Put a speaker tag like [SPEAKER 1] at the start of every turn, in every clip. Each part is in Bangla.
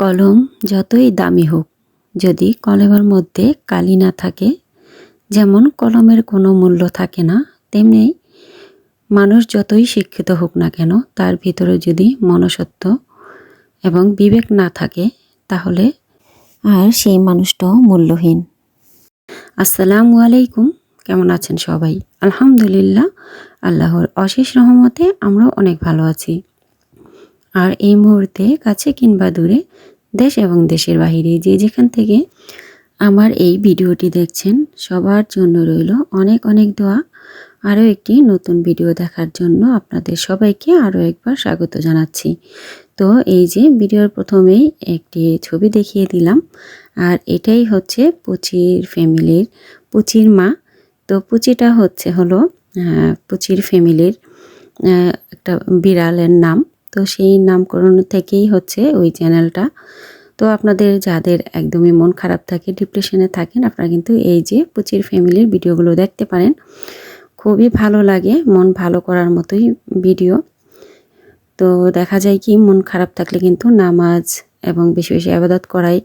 [SPEAKER 1] কলম যতই দামি হোক, যদি কলমের মধ্যে কালি না থাকে, যেমন কলমের কোনো মূল্য থাকে না, তেমনি মানুষ যতই শিক্ষিত হোক না কেন, তার ভিতরে যদি মনসত্ব এবং বিবেক না থাকে, তাহলে আর সেই মানুষটাও মূল্যহীন। আসসালামু আলাইকুম, কেমন আছেন সবাই? আলহামদুলিল্লাহ, আল্লাহর অশেষ রহমতে আমরাও অনেক ভালো আছি। আর এই মুহূর্তে কাছে কিংবা দূরে দেশ এবং দেশের বাহিরে যে যেখান থেকে আমার এই ভিডিওটি দেখছেন, সবার জন্য রইল অনেক অনেক দোয়া। আরও একটি নতুন ভিডিও দেখার জন্য আপনাদের সবাইকে আরও একবার স্বাগত জানাচ্ছি। তো এই যে ভিডিওর প্রথমেই একটি ছবি দেখিয়ে দিলাম, আর এটাই হচ্ছে পুচির ফ্যামিলির পুচির মা। তো পুচিটা হচ্ছে হলো পুচির ফ্যামিলির একটা বিড়ালের নাম। তো সেই নামকরণ থেকেই হচ্ছে ওই চ্যানেলটা। তো আপনাদের যাদের একদমই মন খারাপ থাকে, ডিপ্রেশনে থাকেন, আপনারা কিন্তু এই যে পুচির ফ্যামিলির ভিডিওগুলো দেখতে পারেন। খুবই ভালো লাগে, মন ভালো করার মতোই ভিডিও। তো দেখা যায় কি, মন খারাপ থাকলে কিন্তু নামাজ এবং বেশি বেশি আবাদত করাই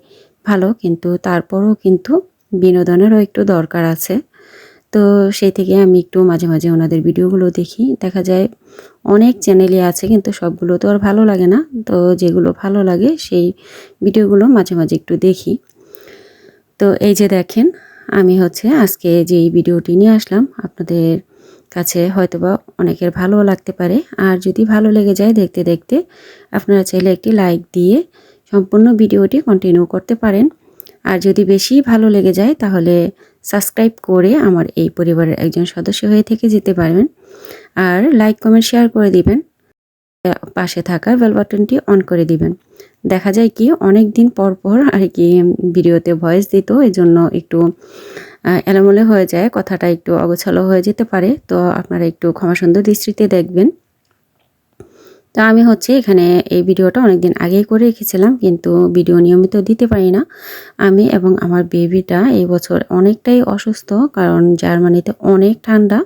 [SPEAKER 1] ভালো, কিন্তু তারপরও কিন্তু বিনোদনেরও একটু দরকার আছে। তো সেই থেকে আমি একটু মাঝে মাঝে ওনাদের ভিডিওগুলো দেখি। দেখা যায় অনেক চ্যানেলই আছে কিন্তু সবগুলো তো আর ভালো লাগে না। তো যেগুলো ভালো লাগে সেই ভিডিওগুলো মাঝে মাঝে একটু দেখি। তো এই যে দেখেন, আমি হচ্ছে আজকে যে ভিডিওটি নিয়ে আসলাম, আপনাদের কাছে হয়তোবা অনেকের ভালো লাগতে পারে। আর যদি ভালো লেগে যায় দেখতে দেখতে, আপনারা চাইলে একটি লাইক দিয়ে সম্পূর্ণ ভিডিওটি কন্টিনিউ করতে পারেন। আর যদি বেশি ভালো লেগে যায়, তাহলে সাবস্ক্রাইব করে আমার এই পরিবারের একজন সদস্য হয়ে থেকে যেতে পারবেন। আর লাইক কমেন্ট শেয়ার করে দিবেন। পাশে থাকা বেল বাটনটি অন করে দিবেন। দেখা যায় কি, অনেক দিন পর পর আর কি ভিডিওতে ভয়েস দিত এই জন্য একটু এলোমেলো হয়ে যায়, কথাটা একটু অগোছালো হয়ে যেতে পারে। তো আপনারা একটু ক্ষমা সুন্দর দৃষ্টিতে দেখবেন। তো আমি হচ্ছে এখানে এই ভিডিওটা অনেকদিন আগেই করে রেখেছিলাম, কিন্তু ভিডিও নিয়মিত দিতে পারি না। আমি এবং আমার বেবিটা এই বছর অনেকটাই অসুস্থ, কারণ জার্মানিতে অনেক ঠান্ডা।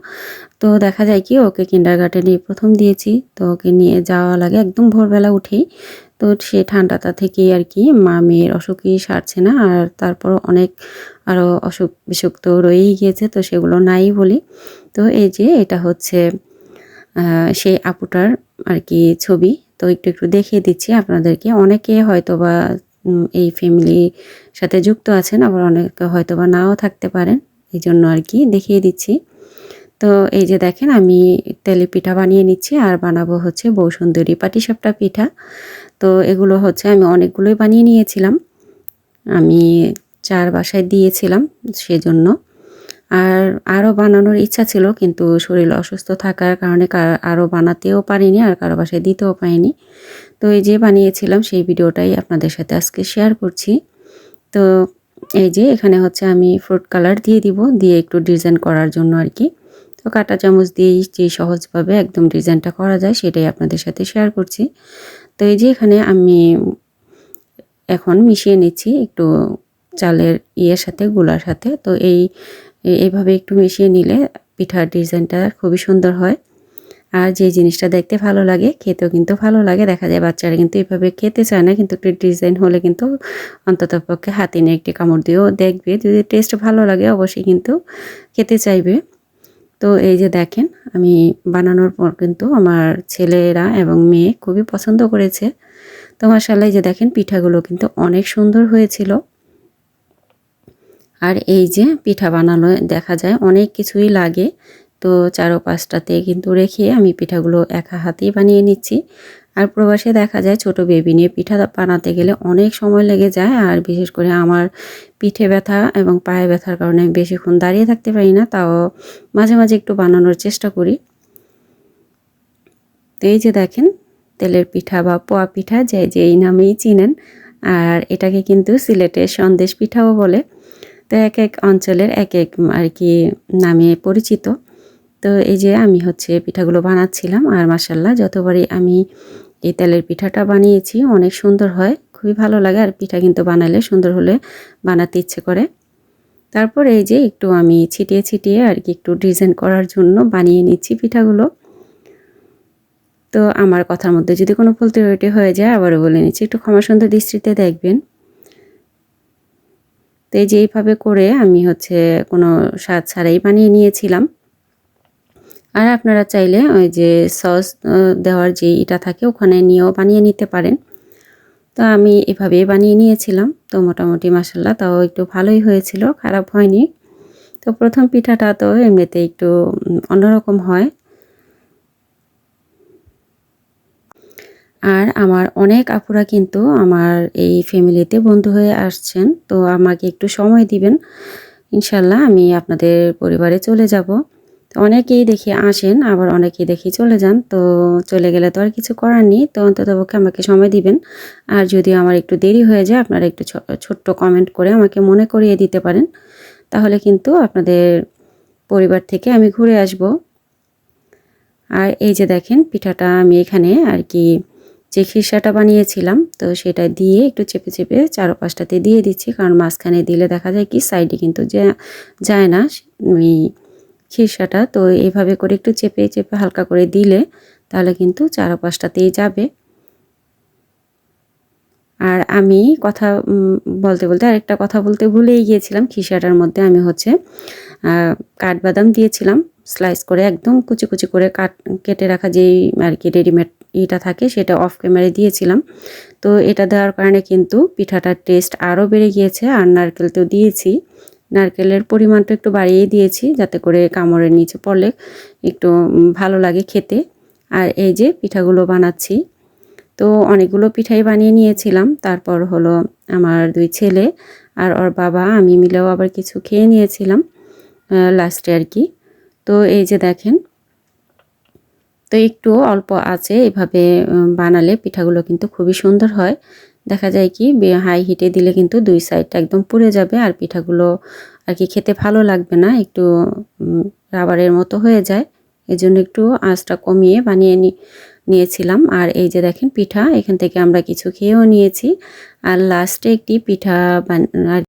[SPEAKER 1] তো দেখা যায় কি, ওকে কিন্ডার গার্ডেনে প্রথম দিয়েছি, তো ওকে নিয়ে যাওয়া লাগে একদম ভোরবেলা উঠেই। তো সে ঠান্ডাটা থেকেই আর কি মা মেয়ের অসুখই সারছে না, আর তারপর অনেক আরও অসুখ বিসুখ তো রয়েই গিয়েছে, তো সেগুলো নাই বলি। তো এই যে এটা হচ্ছে সেই আপুটার আর কি ছবি। তো একটু একটু দেখিয়ে দিচ্ছি আপনাদেরকে। অনেকে হয়তো বা এই ফ্যামিলির সাথে যুক্ত আছেন, আবার অনেকে হয়তো বা নাও থাকতে পারেন। এই জন্য আর কি দেখিয়ে দিচ্ছি। তো এই যে দেখেন, আমি তেলে পিঠা বানিয়ে নিচ্ছি, আর বানাবো হচ্ছে বৌসুন্দরী পাটিসাপটা পিঠা। তো এগুলো হচ্ছে আমি অনেকগুলোই বানিয়ে নিয়েছিলাম। আমি চার বাসায় দিয়েছিলাম সেজন্য। আর আরও বানানোর ইচ্ছা ছিল, কিন্তু শরীর অসুস্থ থাকার কারণে কার- আরও বানাতেও পারিনি আর কারও বাসায় দিতেও পারিনি। তো এই যে বানিয়েছিলাম, সেই ভিডিওটাই আপনাদের সাথে আজকে শেয়ার করছি। তো এই যে এখানে হচ্ছে আমি ফ্রুট কালার দিয়ে দিব, দিয়ে একটু ডিজাইন করার জন্য আর কি। তো কাঁটা চামচ দিয়েই যে সহজভাবে একদম ডিজাইনটা করা যায়, সেটাই আপনাদের সাথে শেয়ার করছি। তো এই যে এখানে আমি এখন মিশিয়ে নিচ্ছি একটু চালের ইয়ের সাথে, গুলার সাথে। তো এই এ- এইভাবে একটু মিশিয়ে নিলে পিঠার ডিজাইনটা খুবই সুন্দর হয়। আর যে জিনিসটা দেখতে ভালো লাগে, খেতেও কিন্তু ভালো লাগে। দেখা যায় বাচ্চারা কিন্তু এভাবে খেতে চায় না, কিন্তু একটু ডিজাইন হলে কিন্তু অন্তত পক্ষে হাতে নিয়ে একটি কামড় দিয়েও দেখবে। যদি টেস্ট ভালো লাগে, অবশ্যই কিন্তু খেতে চাইবে। তো এই যে দেখেন, আমি বানানোর পর কিন্তু আমার ছেলেরা এবং মেয়ে খুবই পছন্দ করেছে। তো মাসাল্লাহ যে দেখেন পিঠাগুলো কিন্তু অনেক সুন্দর হয়েছিল। আর এই যে পিঠা বানানো দেখা যায়, অনেক কিছুই লাগে। তো চারো পাঁচটাতে কিন্তু রেখে আমি পিঠাগুলো একা হাতেই বানিয়ে নিচ্ছি। আর প্রবাসে দেখা যায় ছোট বেবি নিয়ে পিঠা বানাতে গেলে অনেক সময় লেগে যায়। আর বিশেষ করে আমার পিঠে ব্যথা এবং পায়ে ব্যথার কারণে আমি বেশিক্ষণ দাঁড়িয়ে থাকতে পারি না, তাও মাঝে মাঝে একটু বানানোর চেষ্টা করি। তো এই যে দেখেন, তেলের পিঠা বা পোয়া পিঠা, যে যে এই নামেই চিনেন, আর এটাকে কিন্তু সিলেটের সন্দেশ পিঠাও বলে। তো এক এক অঞ্চলের এক এক আর কি নামে পরিচিত। তো এই যে আমি হচ্ছে পিঠাগুলো বানাচ্ছিলাম আর মাসাল্লাহ যতবারই আমি এই তেলের পিঠাটা বানিয়েছি অনেক সুন্দর হয়, খুবই ভালো লাগে আর পিঠা কিন্তু বানালে সুন্দর হলে বানাতে ইচ্ছে করে। তারপর এই যে একটু আমি ছিটিয়ে ছিটিয়ে আর কি একটু ডিজাইন করার জন্য বানিয়ে নিচ্ছি পিঠাগুলো। তো আমার কথার মধ্যে যদি কোনো ভুল ত্রুটি হয়ে যায় আবারও বলে নিচ্ছি, একটু ক্ষমা সুন্দর দৃষ্টিতে দেখবেন। তো এই যে এইভাবে করে আমি হচ্ছে কোনো স্বাদ ছাড়াই বানিয়ে নিয়েছিলাম। আর আপনারা চাইলে ওই যে সস দেওয়ার যে এটা থাকে ওখানে নিয়েও বানিয়ে নিতে পারেন। তো আমি এভাবে বানিয়ে নিয়েছিলাম। তো মোটামুটি মাসাল্লাহ তাও একটু ভালোই হয়েছিল, খারাপ হয়নি। তো প্রথম পিঠাটা তো এমনিতে একটু অন্যরকম হয়। আর আমার অনেক আপুরা কিন্তু আমার এই ফ্যামিলিতে বন্ধু হয়ে আসছেন। তো আমাকে একটু সময় দিবেন। ইনশাল্লাহ আমি আপনাদের পরিবারে চলে যাব। অনেকেই দেখি আসেন, আবার অনেকেই দেখি চলে যান। তো চলে গেলে তো আর কিছু করার নেই। তো অন্ততপক্ষে আমাকে সময় দিবেন। আর যদি আমার একটু দেরি হয়ে যায়, আপনারা একটু ছোট্ট কমেন্ট করে আমাকে মনে করিয়ে দিতে পারেন। তাহলে কিন্তু আপনাদের পরিবার থেকে আমি ঘুরে আসব। আর এই যে দেখেন, পিঠাটা আমি এখানে আর কি যে খিরসাটা বানিয়েছিলাম, তো সেটা দিয়ে একটু চেপে চেপে চারো পাঁচটাতে দিয়ে দিচ্ছি। কারণ মাঝখানে দিলে দেখা যায় কি, সাইডে কিন্তু যায় না ওই খিরসাটা তো এইভাবে করে একটু চেপে চেপে হালকা করে দিলে তাহলে কিন্তু চারো পাঁচটাতেই যাবে। আর আমি কথা বলতে বলতে আরেকটা কথা বলতে ভুলেই গিয়েছিলাম। খিসাটার মধ্যে আমি হচ্ছে কাঠবাদাম দিয়েছিলাম। স্লাইস করে একদম কুচি কুচি করে কাট, কেটে রাখা যেই আর কি রেডিমেড ইটা থাকে সেটা অফ ক্যামেরায় দিয়েছিলাম। তো এটা দেওয়ার কারণে কিন্তু পিঠাটার টেস্ট আরও বেড়ে গিয়েছে, আর নারকেল তো দিয়েছি। নারকেলের পরিমাণটা একটু বাড়িয়ে দিয়েছি যাতে করে কামড়ের নিচে পড়লে একটু ভালো লাগে খেতে। আর এই যে পিঠাগুলো বানাচ্ছি, তো অনেকগুলো পিঠাই বানিয়ে নিয়েছিলাম। তারপর হলো আমার দুই ছেলে আর ওর বাবা, আমি মিলেও আবার কিছু খেয়ে নিয়েছিলাম লাস্টে আর কি। তো এই যে দেখেন তো একটু অল্প আছে, এভাবে বানালে পিঠাগুলো কিন্তু খুবই সুন্দর হয়। দেখা যায় কি হাই হিটে দিলে কিন্তু দুই সাইডটা একদম পুড়ে যাবে আর পিঠাগুলো আর কি খেতে ভালো লাগবে না, একটু রাবারের মতো হয়ে যায়। এজন্য একটু আঁচটা কমিয়ে বানিয়ে নিয়েছিলাম। আর এই যে দেখেন পিঠা, এখান থেকে আমরা কিছু খেয়েও নিয়েছি। আর লাস্টে একটি পিঠা আর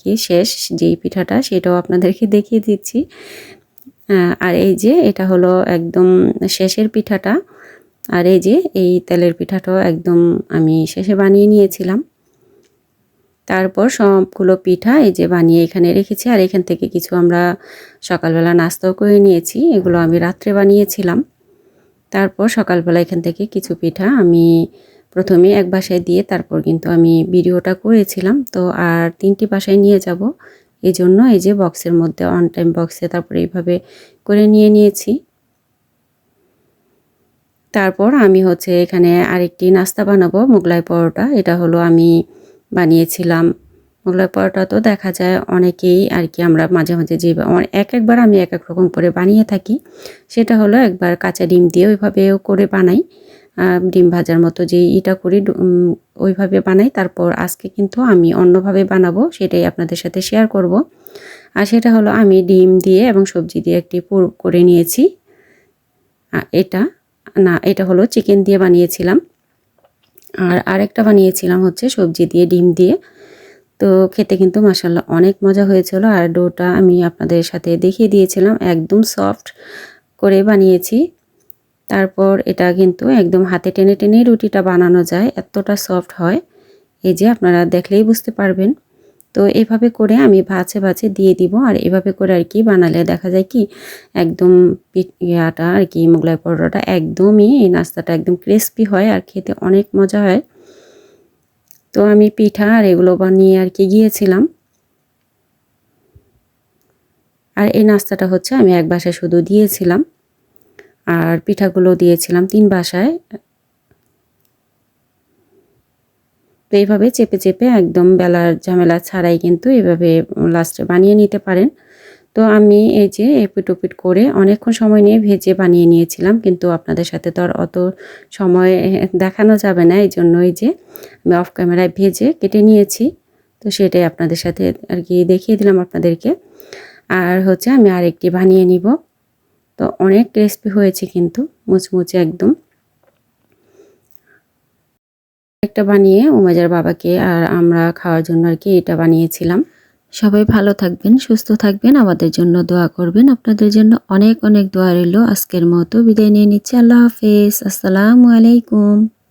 [SPEAKER 1] কি শেষ, যেই পিঠাটা, সেটাও আপনাদেরকে দেখিয়ে দিচ্ছি। আর এই যে এটা হলো একদম শেষের পিঠাটা, আর এই যে এই তেলের পিঠাটাও একদম আমি শেষে বানিয়ে নিয়েছিলাম। তারপর সবগুলো পিঠা এই যে বানিয়ে এখানে রেখেছি, আর এখান থেকে কিছু আমরা সকালবেলা নাস্তাও করে নিয়েছি, এগুলো আমি রাত্রে বানিয়েছিলাম। তারপর সকালবেলা এখান থেকে কিছু পিঠা আমি প্রথমে এক বাসায় দিয়ে তারপর কিন্তু আমি ভিডিওটা করেছিলাম, তো আর তিনটি বাসায় নিয়ে যাব। এই জন্য এই যে বক্সের মধ্যে অন টাইম বক্সে তারপরে এইভাবে করে নিয়ে নিয়েছি। তারপর আমি হচ্ছে এখানে আরেকটি নাস্তা বানাবো, মোগলাই পরোটা। এটা হলো আমি বানিয়েছিলাম। মোগলাই পরোটা তো দেখা যায় অনেকেই আর কি আমরা মাঝে মাঝে যে এক একবার আমি এক এক রকম করে বানিয়ে থাকি। সেটা হলো একবার কাঁচা ডিম দিয়ে ওইভাবেও করে বানাই। ডিম ভাজার মতো যে ইটা করি ওইভাবে বানাই। তারপর আজকে কিন্তু আমি অন্যভাবে বানাবো, সেটাই আপনাদের সাথে শেয়ার করব। আর সেটা হলো, আমি ডিম দিয়ে এবং সবজি দিয়ে একটি পুর করে নিয়েছি। এটা, না, এটা হলো চিকেন দিয়ে বানিয়েছিলাম। আর আরেকটা বানিয়েছিলাম হচ্ছে সবজি দিয়ে, ডিম দিয়ে। তো খেতে কিন্তু মাসাল্লাহ অনেক মজা হয়েছিল। আর ডোটা আমি আপনাদের সাথে দেখিয়ে দিয়েছিলাম। একদম সফট করে বানিয়েছি। তারপর এটা কিন্তু একদম হাতে টেনে টেনে রুটিটা বানানো যায়, এতটা সফট হয়। এই যে আপনারা দেখলেই বুঝতে পারবেন। তো এভাবে করে আমি ভাজে ভাজে দিয়ে দিব আর এভাবে করে আর কি বানালে দেখা যায় কি একদম ইয়াটা আর কি মোগলাই পরোটাটা একদমই এই নাস্তাটা একদম ক্রিস্পি হয় আর খেতে অনেক মজা হয়। তো আমি পিঠা আর এগুলো বানিয়ে আর কি গিয়েছিলাম। আর এই নাস্তাটা হচ্ছে আমি এক বাসায় শুধু দিয়েছিলাম। আর পিঠাগুলো দিয়েছিলাম তিন বাসায়। তো এইভাবে চেপে চেপে একদম বেলার ঝামেলা ছাড়াই কিন্তু এভাবে লাস্টে বানিয়ে নিতে পারেন। তো আমি এই যে এপিট করে অনেকক্ষণ সময় নিয়ে ভেজে বানিয়ে নিয়েছিলাম, কিন্তু আপনাদের সাথে তো আর অত সময় দেখানো যাবে না, এই জন্যই যে আমি অফ ক্যামেরায় ভেজে কেটে নিয়েছি। তো সেটাই আপনাদের সাথে আর কি দেখিয়ে দিলাম আপনাদেরকে। আর হচ্ছে আমি আরেকটি বানিয়ে নিব। তো অনেক ক্রিস্পি হয়েছে কিন্তু, মুচমুচে একদম। একটা বানিয়ে উমাজার বাবাকে আর আমরা খাওয়ার জন্য আর কি এটা বানিয়েছিলাম। সবাই ভালো থাকবেন, সুস্থ থাকবেন, আমাদের জন্য দোয়া করবেন। আপনাদের জন্য অনেক অনেক দোয়া রইল আজকের মতো। বিদায় নিয়ে নিচ্ছি। আল্লাহ হাফেজ। আসসালামু আলাইকুম।